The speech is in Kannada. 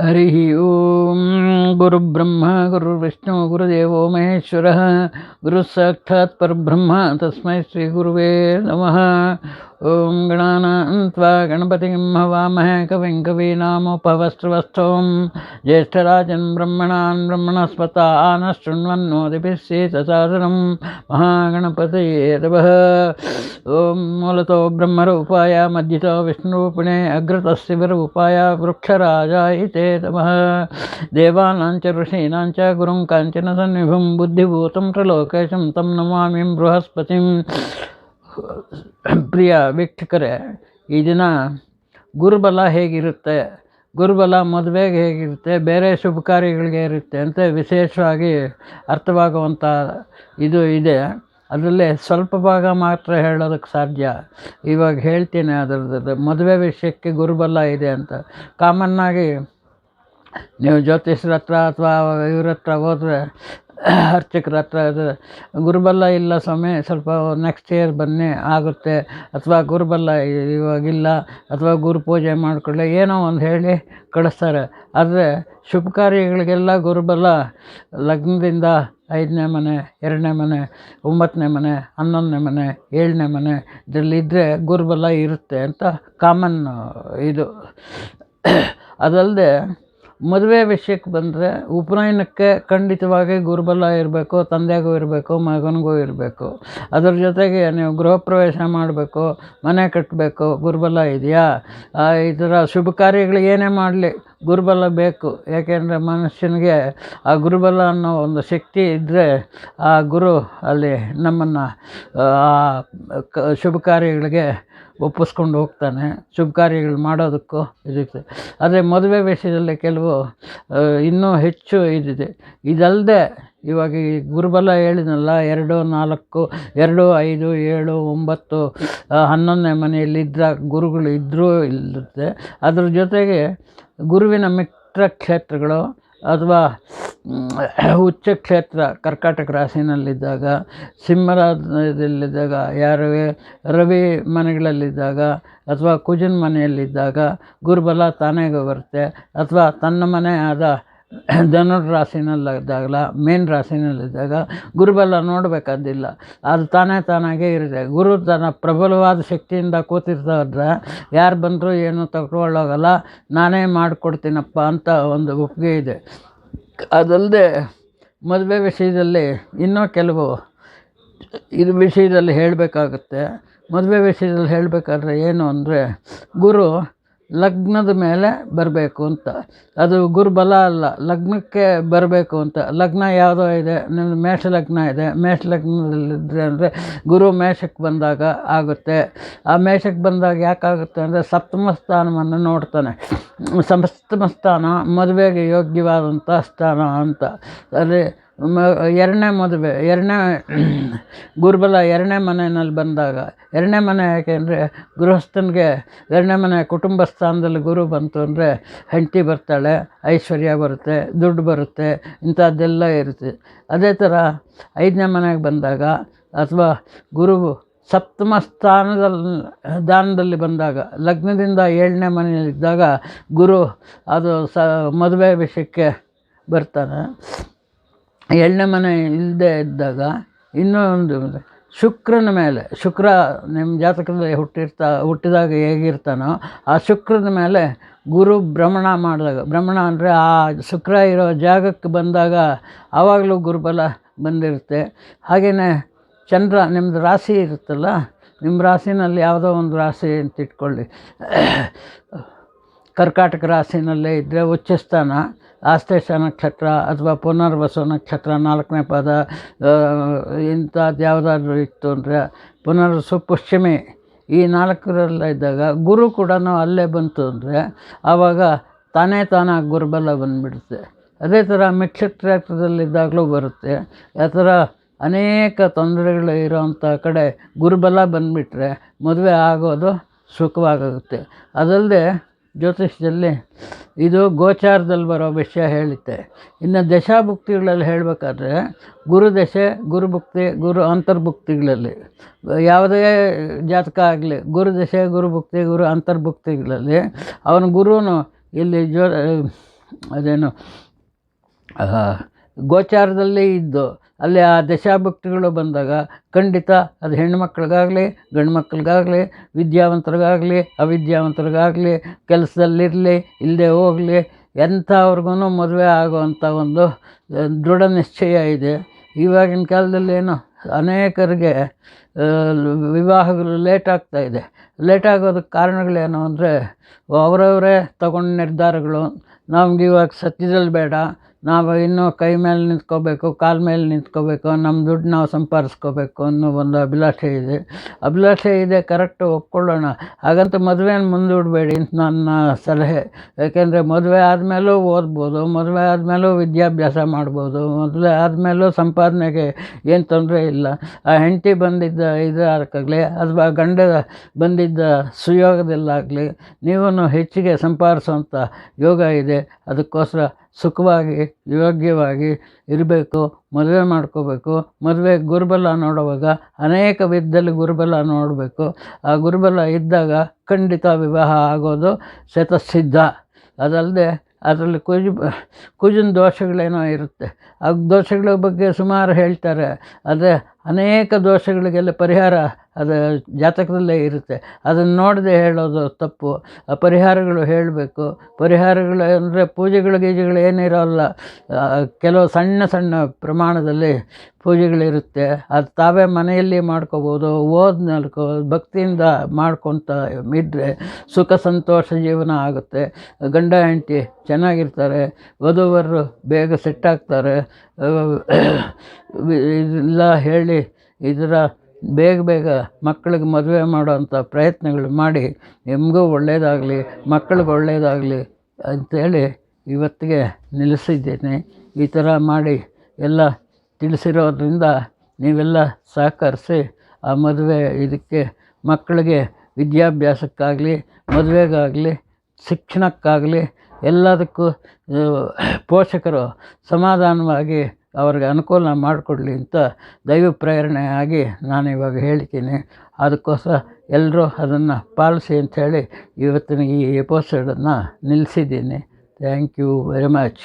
हरिः ॐ गुरुब्रह्म गुरुर्विष्णु गुरुदेवो महेश्वर। गुरुसाक्षात्ब्रह्म तस्म श्रीगुरुवे नमः। ॐ गणानां त्वा गणपतिं हवामहे कविं कवीनामुपवस्त्रवस्थं ज्येष्ठराजन् ब्रह्मणान् ब्रह्मणस्पता नः शृण्वन्नोदिभिः सीतसादनं महागणपतये नमः। ॐ मूलतो ब्रह्मरूपाय मध्यतो विष्णुरूपिणे अग्रतस्य विरूपाय वृक्षराजाय ते नमः। देवानां च ऋषीणां च गुरुं काञ्चनसन्निभं बुद्धिभूतं त्रिलोकेशं तं नमामि बृहस्पतिं ಪ್ರಿಯ ವೀಕ್ಷಕರೇ, ಈ ದಿನ ಗುರುಬಲ ಹೇಗಿರುತ್ತೆ, ಗುರುಬಲ ಮದುವೆಗೆ ಹೇಗಿರುತ್ತೆ, ಬೇರೆ ಶುಭ ಕಾರ್ಯಗಳಿಗೆ ಇರುತ್ತೆ ಅಂತ ವಿಶೇಷವಾಗಿ ಅರ್ಥವಾಗುವಂಥ ಇದು ಇದೆ. ಅದರಲ್ಲಿ ಸ್ವಲ್ಪ ಭಾಗ ಮಾತ್ರ ಹೇಳೋದಕ್ಕೆ ಸಾಧ್ಯ. ಇವಾಗ ಹೇಳ್ತೀನಿ ಅದರದ್ದು, ಮದುವೆ ವಿಷಯಕ್ಕೆ ಗುರುಬಲ ಇದೆ ಅಂತ. ಕಾಮನ್ನಾಗಿ ನೀವು ಜ್ಯೋತಿಷ್ಯರ ಹತ್ರ ಅಥವಾ ಇವ್ರ ಹತ್ರ ಹೋದರೆ ಅರ್ಚಕರ ಹತ್ರ ಗುರುಬಲ್ಲ ಗುರುಬಲ ಇಲ್ಲ ಸ್ವಾಮಿ, ಸ್ವಲ್ಪ ನೆಕ್ಸ್ಟ್ ಇಯರ್ ಬನ್ನಿ, ಆಗುತ್ತೆ. ಅಥವಾ ಗುರುಬಲ್ಲ ಇವಾಗಿಲ್ಲ, ಅಥವಾ ಗುರು ಪೂಜೆ ಮಾಡಿಕೊಳ್ಳಿ, ಏನೋ ಒಂದು ಹೇಳಿ ಕಳಿಸ್ತಾರೆ. ಆದರೆ ಶುಭ ಕಾರ್ಯಗಳಿಗೆಲ್ಲ ಗುರುಬಲ ಲಗ್ನದಿಂದ ಐದನೇ ಮನೆ, ಎರಡನೇ ಮನೆ ಒಂಬತ್ತನೇ ಮನೆ, ಹನ್ನೊಂದನೇ ಮನೆ, ಏಳನೇ ಮನೆ ಇದರಲ್ಲಿದ್ದರೆ ಗುರುಬಲ ಇರುತ್ತೆ ಅಂತ ಕಾಮನ್ ಇದು. ಅದಲ್ಲದೆ ಮದುವೆ ವಿಷಯಕ್ಕೆ ಬಂದರೆ ಉಪನಯನಕ್ಕೆ ಖಂಡಿತವಾಗಿ ಗುರುಬಲ ಇರಬೇಕು, ತಂದೆಗೂ ಇರಬೇಕು, ಮಗನಿಗೂ ಇರಬೇಕು. ಅದ್ರ ಜೊತೆಗೆ ನೀವು ಗೃಹ ಪ್ರವೇಶ ಮಾಡಬೇಕು, ಮನೆ ಕಟ್ಟಬೇಕು, ಗುರುಬಲ ಇದೆಯಾ? ಥರ ಶುಭ ಕಾರ್ಯಗಳು ಏನೇ ಮಾಡಲಿ ಗುರುಬಲ ಬೇಕು. ಯಾಕೆಂದರೆ ಮನುಷ್ಯನಿಗೆ ಆ ಗುರುಬಲ ಅನ್ನೋ ಒಂದು ಶಕ್ತಿ ಇದ್ದರೆ ಆ ಗುರು ಅಲ್ಲಿ ನಮ್ಮನ್ನು ಶುಭ ಕಾರ್ಯಗಳಿಗೆ ಒಪ್ಪಿಸ್ಕೊಂಡು ಹೋಗ್ತಾನೆ. ಶುಭ ಕಾರ್ಯಗಳು ಮಾಡೋದಕ್ಕೂ ಇದಕ್ಕೆ ಆದರೆ ಮದುವೆ ವಿಷಯದಲ್ಲಿ ಕೆಲವು ಇನ್ನೂ ಹೆಚ್ಚು ಇದಿದೆ. ಇದಲ್ಲದೆ ಇವಾಗ ಈ ಗುರುಬಲ ಹೇಳಿದ್ನಲ್ಲ, ಎರಡು, ನಾಲ್ಕು, ಎರಡು, ಐದು, ಏಳು, ಒಂಬತ್ತು ಹನ್ನೊಂದನೇ ಮನೆಯಲ್ಲಿದ್ದ ಗುರುಗಳು ಇದ್ದರೂ ಇಲ್ಲದೆ, ಅದ್ರ ಜೊತೆಗೆ ಗುರುವಿನ ಮಿತ್ರ ಕ್ಷೇತ್ರಗಳು ಅಥವಾ ಉಚ್ಚ ಕ್ಷೇತ್ರ ಕರ್ಕಾಟಕ ರಾಶಿನಲ್ಲಿದ್ದಾಗ ಸಿಂಹರಾಜದಲ್ಲಿದ್ದಾಗ ಯಾರು, ರವಿ ಮನೆಗಳಲ್ಲಿದ್ದಾಗ, ಅಥವಾ ಕುಜನ ಮನೆಯಲ್ಲಿದ್ದಾಗ, ಗುರುಬಲ ತಾನೇ ಬರುತ್ತೆ. ಅಥವಾ ತನ್ನ ಮನೆ ಆದ ಧನುರ್ ರಾಶಿನಲ್ಲಿದ್ದಾಗಲ ಮೇನ್ ರಾಶಿನಲ್ಲಿದ್ದಾಗ ಗುರುಬಲ ನೋಡಬೇಕಾದಿಲ್ಲ. ಅದು ತಾನೇ ತಾನಾಗೇ ಇರುತ್ತೆ. ಗುರು ತನ್ನ ಪ್ರಬಲವಾದ ಶಕ್ತಿಯಿಂದ ಕೂತಿರ್ತಾದ್ರೆ ಯಾರು ಬಂದರೂ ಏನು ತಗೊಳ್ಳೋಗಲ್ಲ, ನಾನೇ ಮಾಡಿಕೊಡ್ತೀನಪ್ಪ ಅಂತ ಒಂದು ಒಪ್ಪಿಗೆ ಇದೆ. ಅದಲ್ಲದೆ, ಮದುವೆ ವಿಷಯದಲ್ಲಿ ಇನ್ನೂ ಕೆಲವು ಇದು ವಿಷಯದಲ್ಲಿ ಹೇಳಬೇಕಾಗುತ್ತೆ. ಮದುವೆ ವಿಷಯದಲ್ಲಿ ಹೇಳಬೇಕಾದ್ರೆ ಏನು ಅಂದರೆ, ಗುರು ಲಗ್ನದ ಮೇಲೆ ಬರಬೇಕು ಅಂತ. ಅದು ಗುರುಬಲ ಅಲ್ಲ, ಲಗ್ನಕ್ಕೆ ಬರಬೇಕು ಅಂತ. ಲಗ್ನ ಯಾವುದೋ ಇದೆ ನಿಮ್ಮ ಮೇಷ ಲಗ್ನ ಇದೆ. ಮೇಷ ಲಗ್ನದಲ್ಲಿದ್ದರೆ ಅಂದರೆ ಗುರು ಮೇಷಕ್ಕೆ ಬಂದಾಗ ಆಗುತ್ತೆ. ಆ ಮೇಷಕ್ಕೆ ಬಂದಾಗ ಯಾಕಾಗುತ್ತೆ ಅಂದರೆ ಸಪ್ತಮ ಸ್ಥಾನವನ್ನು ನೋಡ್ತಾನೆ. ಸಪ್ತಮ ಸ್ಥಾನ ಮದುವೆಗೆ ಯೋಗ್ಯವಾದಂಥ ಸ್ಥಾನ ಅಂತ. ಅಲ್ಲಿ ಮ, ಎರಡನೇ ಮದುವೆ, ಎರಡನೇ ಗುರುಬಲ ಎರಡನೇ ಮನೆಯಲ್ಲಿ ಬಂದಾಗ, ಎರಡನೇ ಮನೆ ಯಾಕೆ ಅಂದರೆ ಗೃಹಸ್ಥನಿಗೆ ಎರಡನೇ ಮನೆ ಕುಟುಂಬ ಸ್ಥಾನದಲ್ಲಿ ಗುರು ಬಂತು ಅಂದರೆ ಹೆಂಡತಿ ಬರ್ತಾಳೆ, ಐಶ್ವರ್ಯ ಬರುತ್ತೆ, ದುಡ್ಡು ಬರುತ್ತೆ, ಇಂಥದ್ದೆಲ್ಲ ಇರುತ್ತೆ. ಅದೇ ಥರ ಐದನೇ ಮನೆಗೆ ಬಂದಾಗ ಅಥವಾ ಗುರು ಸಪ್ತಮ ಸ್ಥಾನದಲ್ಲಿ, ದಾನದಲ್ಲಿ ಬಂದಾಗ, ಲಗ್ನದಿಂದ ಏಳನೇ ಮನೆಯಲ್ಲಿದ್ದಾಗ ಗುರು ಅದು ಸ, ಮದುವೆ ವಿಷಯಕ್ಕೆ ಬರ್ತಾನೆ. ಏಳನೇ ಮನೆ ಇಲ್ಲದೆ ಇದ್ದಾಗ ಇನ್ನೊಂದು ಶುಕ್ರನ ಮೇಲೆ, ಶುಕ್ರ ನಿಮ್ಮ ಜಾತಕದಲ್ಲಿ ಹುಟ್ಟಿರ್ತಾ, ಹುಟ್ಟಿದಾಗ ಹೇಗಿರ್ತಾನೋ ಆ ಶುಕ್ರದ ಮೇಲೆ ಗುರು ಭ್ರಮಣ ಮಾಡಿದಾಗ, ಭ್ರಮಣ ಅಂದರೆ ಆ ಶುಕ್ರ ಇರೋ ಜಾಗಕ್ಕೆ ಬಂದಾಗ ಆವಾಗಲೂ ಗುರುಬಲ ಬಂದಿರುತ್ತೆ. ಹಾಗೆಯೇ ಚಂದ್ರ ನಿಮ್ಮದು ರಾಶಿ ಇರುತ್ತಲ್ಲ ನಿಮ್ಮ ರಾಶಿನಲ್ಲಿ ಯಾವುದೋ ಒಂದು ರಾಶಿ ಅಂತ ಇಟ್ಕೊಳ್ಳಿ. ಕರ್ಕಾಟಕ ರಾಶಿನಲ್ಲೇ ಇದ್ದರೆ ಉಚ್ಚಸ್ಥಾನ. ಆಸ್ತೇಶ ನಕ್ಷತ್ರ ಅಥವಾ ಪುನರ್ವಸು ನಕ್ಷತ್ರ ನಾಲ್ಕನೇ ಪದ ಇಂಥದ್ದು ಯಾವುದಾದ್ರೂ ಇತ್ತು ಅಂದರೆ ಪುನರ್ವಸು ಪಶ್ಚಿಮೆ ಈ ನಾಲ್ಕರಲ್ಲ ಇದ್ದಾಗ ಗುರು ಕೂಡ ಅಲ್ಲೇ ಬಂತು ಅಂದರೆ ಆವಾಗ ತಾನೇ ತಾನಾಗಿ ಗುರುಬಲ ಬಂದುಬಿಡುತ್ತೆ. ಅದೇ ಥರ ಮಿಕ್ಷೇತ್ರದಲ್ಲಿದ್ದಾಗಲೂ ಬರುತ್ತೆ. ಆ ಥರ ಅನೇಕ ತೊಂದರೆಗಳು ಇರೋವಂಥ ಕಡೆ ಗುರುಬಲ ಬಂದುಬಿಟ್ರೆ ಮದುವೆ ಆಗೋದು ಸುಖವಾಗುತ್ತೆ. ಅದಲ್ಲದೆ ಜ್ಯೋತಿಷ್ಯದಲ್ಲಿ ಇದು ಗೋಚಾರದಲ್ಲಿ ಬರೋ ವಿಷಯ ಹೇಳುತ್ತೆ ಇನ್ನು ದಶಾಭುಕ್ತಿಗಳಲ್ಲಿ ಹೇಳಬೇಕಾದ್ರೆ ಗುರುದಶೆ ಗುರುಭುಕ್ತಿ ಗುರು ಅಂತರ್ಭುಕ್ತಿಗಳಲ್ಲಿ. ಯಾವುದೇ ಜಾತಕ ಆಗಲಿ ಗುರುದಶೆ ಗುರುಭುಕ್ತಿ ಗುರು ಅಂತರ್ಭುಕ್ತಿಗಳಲ್ಲಿ ಅವನ ಗುರುನು ಇಲ್ಲಿ ಜೋ ಅದೇನು ಗೋಚಾರದಲ್ಲಿ ಇದ್ದು ಅಲ್ಲಿ ಆ ದಶಾಭಕ್ತಿಗಳು ಬಂದಾಗ ಖಂಡಿತ ಅದು ಹೆಣ್ಮಕ್ಳಿಗಾಗಲಿ ಗಂಡು ಮಕ್ಳಿಗಾಗಲಿ ವಿದ್ಯಾವಂತರಿಗಾಗಲಿ, ಅವಿದ್ಯಾವಂತರಿಗಾಗಲಿ, ಕೆಲಸದಲ್ಲಿರಲಿ, ಇಲ್ಲದೆ ಹೋಗಲಿ ಎಂಥವ್ರಿಗೂ ಮದುವೆ ಆಗುವಂಥ ಒಂದು ದೃಢ ನಿಶ್ಚಯ ಇದೆ. ಇವಾಗಿನ ಕಾಲದಲ್ಲಿ ಏನು, ಅನೇಕರಿಗೆ ವಿವಾಹಗಳು ಲೇಟ್ ಆಗ್ತಾ ಇದೆ. ಲೇಟ್ ಆಗೋದಕ್ಕೆ ಕಾರಣಗಳೇನು ಅಂದರೆ, ಅವರವರೇ ತಗೊಂಡ ನಿರ್ಧಾರಗಳು, ನಮ್ಗೆ ಇವಾಗ ಸತ್ಯದಲ್ಲಿ ಬೇಡ ನಾವು ಇನ್ನೂ ಕೈ ಮೇಲೆ ನಿಂತ್ಕೋಬೇಕು, ಕಾಲ ಮೇಲೆ ನಿಂತ್ಕೋಬೇಕು, ನಮ್ಮ ದುಡ್ಡು ನಾವು ಸಂಪಾದಿಸ್ಕೋಬೇಕು ಅನ್ನೋ ಒಂದು ಅಭಿಲಾಷೆ ಇದೆ. ಅಭಿಲಾಷೆ ಇದೆ ಕರೆಕ್ಟ್ ಒಪ್ಕೊಳ್ಳೋಣ. ಹಾಗಂತ ಮದುವೆನ ಮುಂದೂಡಬೇಡಿ ಅಂತ ನನ್ನ ಸಲಹೆ. ಯಾಕೆಂದರೆ ಮದುವೆ ಆದಮೇಲೂ ಓದ್ಬೋದು, ಮದುವೆ ಆದಮೇಲೂ ವಿದ್ಯಾಭ್ಯಾಸ ಮಾಡ್ಬೋದು, ಮದುವೆ ಆದಮೇಲೂ ಸಂಪಾದನೆಗೆ ಏನು ತೊಂದರೆ ಇಲ್ಲ. ಆ ಹೆಂಡತಿ ಬಂದಿದ್ದ ಇದಕ್ಕಾಗಲಿ ಅಥವಾ ಗಂಡ ಬಂದಿದ್ದ ಸುಯೋಗದಲ್ಲಾಗಲಿ, ನೀವೂ ಹೆಚ್ಚಿಗೆ ಸಂಪಾದಿಸೋಂಥ ಯೋಗ ಇದೆ. ಅದಕ್ಕೋಸ್ಕರ ಸುಖವಾಗಿ, ಯೋಗ್ಯವಾಗಿ ಇರಬೇಕು, ಮದುವೆ ಮಾಡ್ಕೋಬೇಕು. ಮದುವೆ ಗುರುಬಲ ನೋಡುವಾಗ ಅನೇಕ ವಿಧದಲ್ಲಿ ಗುರುಬಲ ನೋಡಬೇಕು. ಆ ಗುರುಬಲ ಇದ್ದಾಗ ಖಂಡಿತ ವಿವಾಹ ಆಗೋದು ಶತಸಿದ್ಧ. ಅದಲ್ಲದೆ ಅದರಲ್ಲಿ ಕುಜ, ಕುಜಿನ ದೋಷಗಳೇನೋ ಇರುತ್ತೆ. ಆ ದೋಷಗಳ ಬಗ್ಗೆ ಸುಮಾರು ಹೇಳ್ತಾರೆ. ಆದರೆ ಅನೇಕ ದೋಷಗಳಿಗೆಲ್ಲ ಪರಿಹಾರ ಅದು ಜಾತಕದಲ್ಲೇ ಇರುತ್ತೆ. ಅದನ್ನು ನೋಡದೆ ಹೇಳೋದು ತಪ್ಪು. ಆ ಪರಿಹಾರಗಳು ಹೇಳಬೇಕು. ಪರಿಹಾರಗಳು ಅಂದರೆ ಪೂಜೆಗಳು ಗೀಜೆಗಳು ಏನಿರೋಲ್ಲ ಕೆಲವು ಸಣ್ಣ ಸಣ್ಣ ಪ್ರಮಾಣದಲ್ಲಿ ಪೂಜೆಗಳಿರುತ್ತೆ. ಅದು ತಾವೇ ಮನೆಯಲ್ಲಿ ಮಾಡ್ಕೋಬೋದು. ಓದ್ ನಲ್ಕೋ ಭಕ್ತಿಯಿಂದ ಮಾಡ್ಕೊತ ಇದ್ದರೆ ಸುಖ ಸಂತೋಷ ಜೀವನ ಆಗುತ್ತೆ. ಗಂಡ ಹೆಂಡತಿ ಚೆನ್ನಾಗಿರ್ತಾರೆ. ವಧುವರು ಬೇಗ ಸೆಟ್ ಆಗ್ತಾರೆ. ಇದೆಲ್ಲ ಹೇಳಿ ಇದರ ಬೇಗ ಬೇಗ ಮಕ್ಕಳಿಗೆ ಮದುವೆ ಮಾಡೋವಂಥ ಪ್ರಯತ್ನಗಳು ಮಾಡಿ, ನಿಮಗೂ ಒಳ್ಳೆಯದಾಗಲಿ ಮಕ್ಕಳಿಗೆ ಒಳ್ಳೆಯದಾಗಲಿ ಅಂಥೇಳಿ ಇವತ್ತಿಗೆ ನಿಲ್ಲಿಸಿದ್ದೇನೆ. ಈ ಥರ ಮಾಡಿ ಎಲ್ಲ ತಿಳಿಸಿರೋದ್ರಿಂದ ನೀವೆಲ್ಲ ಸಹಕರಿಸಿ ಆ ಮದುವೆ ಇದಕ್ಕೆ ಮಕ್ಕಳಿಗೆ ವಿದ್ಯಾಭ್ಯಾಸಕ್ಕಾಗಲಿ, ಮದುವೆಗಾಗಲಿ, ಶಿಕ್ಷಣಕ್ಕಾಗಲಿ ಎಲ್ಲದಕ್ಕೂ ಪೋಷಕರು ಸಮಾಧಾನವಾಗಿ ಅವ್ರಿಗೆ ಅನುಕೂಲ ಮಾಡಿಕೊಡ್ಲಿ ಅಂತ ದೈವ ಪ್ರೇರಣೆ ಆಗಿ ನಾನು ಇವಾಗ ಹೇಳ್ತೀನಿ ಅದಕ್ಕೋಸ್ಕರ ಎಲ್ಲರೂ ಅದನ್ನು ಪಾಲಿಸಿ ಅಂಥೇಳಿ ಇವತ್ತಿನ ಈ ಎಪಿಸೋಡನ್ನು ನಿಲ್ಲಿಸಿದ್ದೀನಿ. Thank you very much